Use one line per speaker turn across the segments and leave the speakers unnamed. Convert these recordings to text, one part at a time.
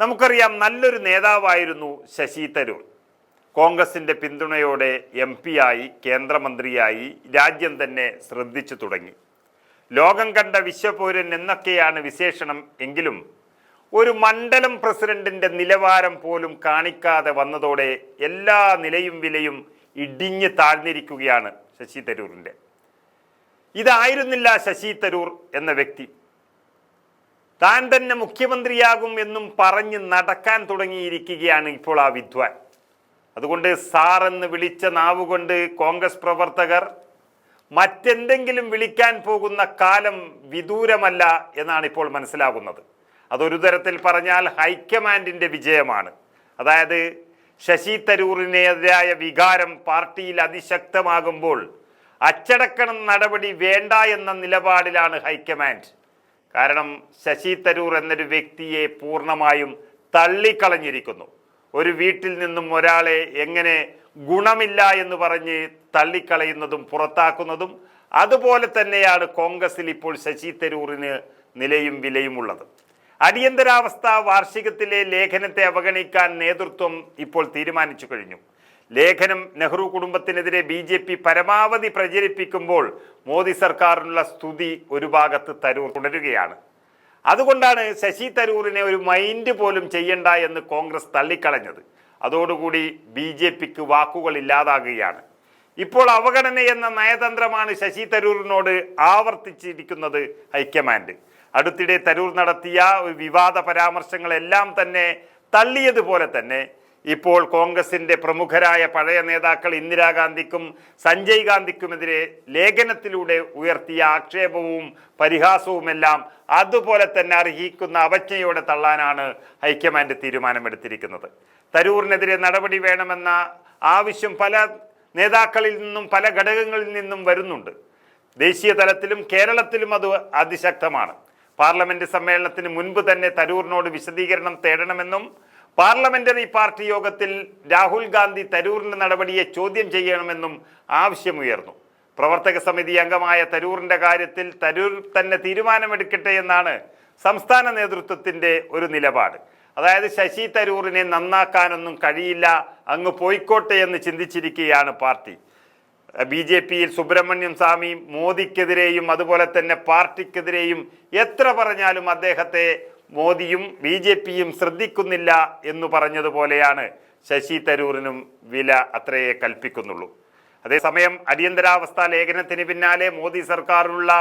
നമുക്കറിയാം നല്ലൊരു നേതാവായിരുന്നു ശശി തരൂർ. കോൺഗ്രസിന്റെ പിന്തുണയോടെ എം ആയി കേന്ദ്രമന്ത്രിയായി രാജ്യം തന്നെ ശ്രദ്ധിച്ചു തുടങ്ങി. ലോകം കണ്ട വിശ്വപൗരൻ എന്നൊക്കെയാണ് വിശേഷണം എങ്കിലും ഒരു മണ്ഡലം പ്രസിഡന്റിന്റെ നിലവാരം പോലും കാണിക്കാതെ വന്നതോടെ എല്ലാ നിലയും വിലയും ഇടിഞ്ഞ് താഴ്ന്നിരിക്കുകയാണ് ശശി തരൂറിന്റെ ഇതായിരുന്നില്ല ശശി തരൂർ എന്ന വ്യക്തി. താൻ തന്നെ മുഖ്യമന്ത്രിയാകും എന്നും പറഞ്ഞ് നടക്കാൻ തുടങ്ങിയിരിക്കുകയാണ് ഇപ്പോൾ ആ വിദ്വാൻ. അതുകൊണ്ട് സാർ എന്ന് വിളിച്ച നാവുകൊണ്ട് കോൺഗ്രസ് പ്രവർത്തകർ മറ്റെന്തെങ്കിലും വിളിക്കാൻ പോകുന്ന കാലം വിദൂരമല്ല എന്നാണ് ഇപ്പോൾ മനസ്സിലാകുന്നത്. അതൊരു തരത്തിൽ പറഞ്ഞാൽ ഹൈക്കമാൻഡിന്റെ വിജയമാണ്. അതായത് ശശി തരൂറിനെതിരായ വികാരം പാർട്ടിയിൽ അതിശക്തമാകുമ്പോൾ അച്ചടക്കണം നടപടി വേണ്ട എന്ന നിലപാടിലാണ് ഹൈക്കമാൻഡ്. കാരണം ശശി തരൂർ എന്നൊരു വ്യക്തിയെ പൂർണമായും തള്ളിക്കളഞ്ഞിരിക്കുന്നു. ഒരു വീട്ടിൽ നിന്നും ഒരാളെ എങ്ങനെ ഗുണമില്ല എന്ന് പറഞ്ഞ് തള്ളിക്കളയുന്നതും പുറത്താക്കുന്നതും അതുപോലെ തന്നെയാണ് കോൺഗ്രസിൽ ഇപ്പോൾ ശശി തരൂറിന് നിലയും വിലയുമുള്ളത് അടിയന്തരാവസ്ഥ വാർഷികത്തിലെ ലേഖനത്തെ അവഗണിക്കാൻ നേതൃത്വം ഇപ്പോൾ തീരുമാനിച്ചു കഴിഞ്ഞു. ലേഖനം നെഹ്റു കുടുംബത്തിനെതിരെ ബി ജെ പി പരമാവധി പ്രചരിപ്പിക്കുമ്പോൾ മോദി സർക്കാരിനുള്ള സ്തുതി ഒരു ഭാഗത്ത് തരൂർ തുടരുകയാണ്. അതുകൊണ്ടാണ് ശശി തരൂറിനെ ഒരു മൈൻഡ് പോലും ചെയ്യണ്ട എന്ന് കോൺഗ്രസ് തള്ളിക്കളഞ്ഞത്. അതോടുകൂടി ബി ജെ പിക്ക് വാക്കുകൾ ഇല്ലാതാകുകയാണ്. ഇപ്പോൾ അവഗണന എന്ന നയതന്ത്രമാണ് ശശി തരൂറിനോട് ആവർത്തിച്ചിരിക്കുന്നത് ഹൈക്കമാൻഡ്. അടുത്തിടെ തരൂർ നടത്തിയ വിവാദ പരാമർശങ്ങളെല്ലാം തന്നെ തള്ളിയതുപോലെ തന്നെ ഇപ്പോൾ കോൺഗ്രസിന്റെ പ്രമുഖരായ പഴയ നേതാക്കൾ ഇന്ദിരാഗാന്ധിക്കും സഞ്ജയ് ഗാന്ധിക്കുമെതിരെ ലേഖനത്തിലൂടെ ഉയർത്തിയ ആക്ഷേപവും പരിഹാസവുമെല്ലാം അതുപോലെ തന്നെ അർഹിക്കുന്ന അവജ്ഞയോടെ തള്ളാനാണ് ഹൈക്കമാൻഡ് തീരുമാനമെടുത്തിരിക്കുന്നത്. തരൂറിനെതിരെ നടപടി വേണമെന്ന ആവശ്യം പല നേതാക്കളിൽ നിന്നും പല ഘടകങ്ങളിൽ നിന്നും വരുന്നുണ്ട്. ദേശീയ തലത്തിലും കേരളത്തിലും അത് അതിശക്തമാണ്. പാർലമെന്റ് സമ്മേളനത്തിന് മുൻപ് തന്നെ തരൂറിനോട് വിശദീകരണം തേടണമെന്നും പാർലമെന്ററി പാർട്ടി യോഗത്തിൽ രാഹുൽ ഗാന്ധി തരൂറിന്റെ നടപടിയെ ചോദ്യം ചെയ്യണമെന്നും ആവശ്യമുയർന്നു. പ്രവർത്തക സമിതി അംഗമായ തരൂറിന്റെ കാര്യത്തിൽ തരൂർ തന്നെ തീരുമാനമെടുക്കട്ടെ എന്നാണ് സംസ്ഥാന നേതൃത്വത്തിന്റെ ഒരു നിലപാട്. അതായത് ശശി തരൂറിനെ നന്നാക്കാനൊന്നും കഴിയില്ല അങ്ങ് പോയിക്കോട്ടെ എന്ന് ചിന്തിച്ചിരിക്കുകയാണ് പാർട്ടി. ബി ജെ പിയിൽ സുബ്രഹ്മണ്യം സ്വാമി മോദിക്കെതിരെയും അതുപോലെ തന്നെ പാർട്ടിക്കെതിരെയും എത്ര പറഞ്ഞാലും അദ്ദേഹത്തെ മോദിയും ബി ജെ പിയും ശ്രദ്ധിക്കുന്നില്ല എന്ന് പറഞ്ഞതുപോലെയാണ് ശശി തരൂറിനും വില അത്രയേ കൽപ്പിക്കുന്നുള്ളൂ. അതേസമയം അടിയന്തരാവസ്ഥ ലേഖനത്തിന് പിന്നാലെ മോദി സർക്കാരിനുള്ള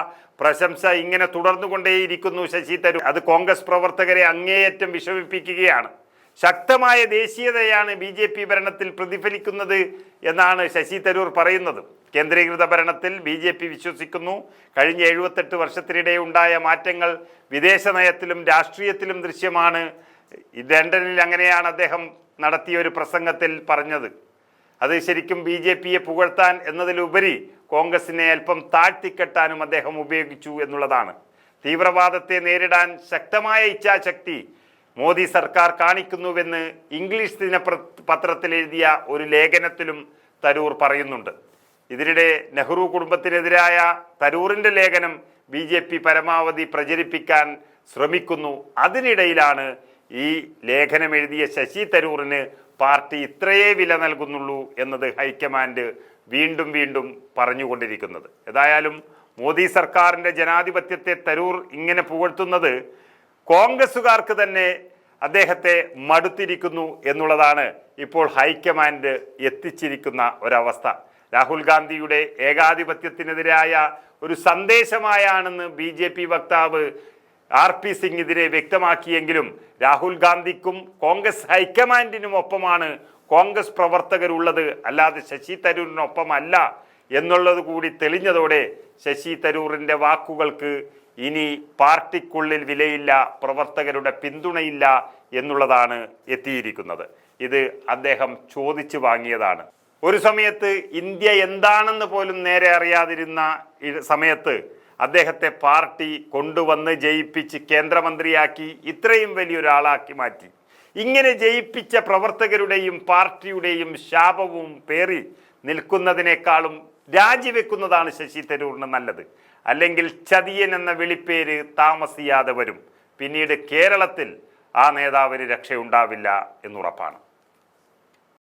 പ്രശംസ ഇങ്ങനെ തുടർന്നുകൊണ്ടേയിരിക്കുന്നു ശശി തരൂർ. അത് കോൺഗ്രസ് പ്രവർത്തകരെ അങ്ങേയറ്റം വിഷമിപ്പിക്കുകയാണ്. ശക്തമായ ദേശീയതയാണ് ബി ഭരണത്തിൽ പ്രതിഫലിക്കുന്നത് എന്നാണ് ശശി തരൂർ പറയുന്നത്. കേന്ദ്രീകൃത ഭരണത്തിൽ ബി ജെ പി വിശ്വസിക്കുന്നു. കഴിഞ്ഞ എഴുപത്തെട്ട് വർഷത്തിനിടെ ഉണ്ടായ മാറ്റങ്ങൾ വിദേശ നയത്തിലും രാഷ്ട്രീയത്തിലും ദൃശ്യമാണ്. ലണ്ടനിൽ അങ്ങനെയാണ് അദ്ദേഹം നടത്തിയ ഒരു പ്രസംഗത്തിൽ പറഞ്ഞത്. അത് ശരിക്കും ബി ജെ പിയെ പുകഴ്ത്താൻ എന്നതിലുപരി കോൺഗ്രസിനെ അല്പം താഴ്ത്തിക്കെട്ടാനും അദ്ദേഹം ഉപയോഗിച്ചു എന്നുള്ളതാണ്. തീവ്രവാദത്തെ നേരിടാൻ ശക്തമായ ഇച്ഛാശക്തി മോദി സർക്കാർ കാണിക്കുന്നുവെന്ന് ഇംഗ്ലീഷ് ദിന പത്രത്തിൽ എഴുതിയ ഒരു ലേഖനത്തിലും തരൂർ പറയുന്നുണ്ട്. ഇതിനിടെ നെഹ്റു കുടുംബത്തിനെതിരായ തരൂറിന്റെ ലേഖനം ബി ജെ പി പരമാവധി പ്രചരിപ്പിക്കാൻ ശ്രമിക്കുന്നു. അതിനിടയിലാണ് ഈ ലേഖനം എഴുതിയ ശശി തരൂറിന് പാർട്ടി ഇത്രയേ വില നൽകുന്നുള്ളൂ എന്നത് ഹൈക്കമാൻഡ് വീണ്ടും വീണ്ടും പറഞ്ഞുകൊണ്ടിരിക്കുന്നത്. ഏതായാലും മോദി സർക്കാരിന്റെ ജനാധിപത്യത്തെ തരൂർ ഇങ്ങനെ പുകഴ്ത്തുന്നത് കോൺഗ്രസ്സുകാർക്ക് തന്നെ അദ്ദേഹത്തെ മടുത്തിരിക്കുന്നു എന്നുള്ളതാണ് ഇപ്പോൾ ഹൈക്കമാൻഡ് എത്തിച്ചിരിക്കുന്ന ഒരവസ്ഥ. രാഹുൽ ഗാന്ധിയുടെ ഏകാധിപത്യത്തിനെതിരായ ഒരു സന്ദേശമായാണെന്ന് ബി ജെ പി വക്താവ് ആർ പി സിംഗ് ഇതിനെ വ്യക്തമാക്കിയെങ്കിലും രാഹുൽ ഗാന്ധിക്കും കോൺഗ്രസ് ഹൈക്കമാൻഡിനും ഒപ്പമാണ് കോൺഗ്രസ് പ്രവർത്തകരുള്ളത്. അല്ലാതെ ശശി തരൂരിനൊപ്പമല്ല എന്നുള്ളത് കൂടി തെളിഞ്ഞതോടെ ശശി തരൂറിന്റെ വാക്കുകൾക്ക് ഇനി പാർട്ടിക്കുള്ളിൽ വിലയില്ല പ്രവർത്തകരുടെ പിന്തുണയില്ല എന്നുള്ളതാണ് എത്തിയിരിക്കുന്നത്. ഇത് അദ്ദേഹം ചോദിച്ചു വാങ്ങിയതാണ്. ഒരു സമയത്ത് ഇന്ത്യ എന്താണെന്ന് പോലും നേരെ അറിയാതിരുന്ന സമയത്ത് അദ്ദേഹത്തെ പാർട്ടി കൊണ്ടുവന്ന് ജയിപ്പിച്ച് കേന്ദ്രമന്ത്രിയാക്കി ഇത്രയും വലിയൊരാളാക്കി മാറ്റി. ഇങ്ങനെ ജയിപ്പിച്ച പ്രവർത്തകരുടെയും പാർട്ടിയുടെയും ശാപവും പേറി നിൽക്കുന്നതിനേക്കാളും രാജിവെക്കുന്നതാണ് ശശി തരൂറിന് നല്ലത്. അല്ലെങ്കിൽ ചതിയൻ എന്ന വിളിപ്പേര് താമസിയാതെ വരും. പിന്നീട് കേരളത്തിൽ ആ നേതാവിന് രക്ഷയുണ്ടാവില്ല എന്നുറപ്പാണ്.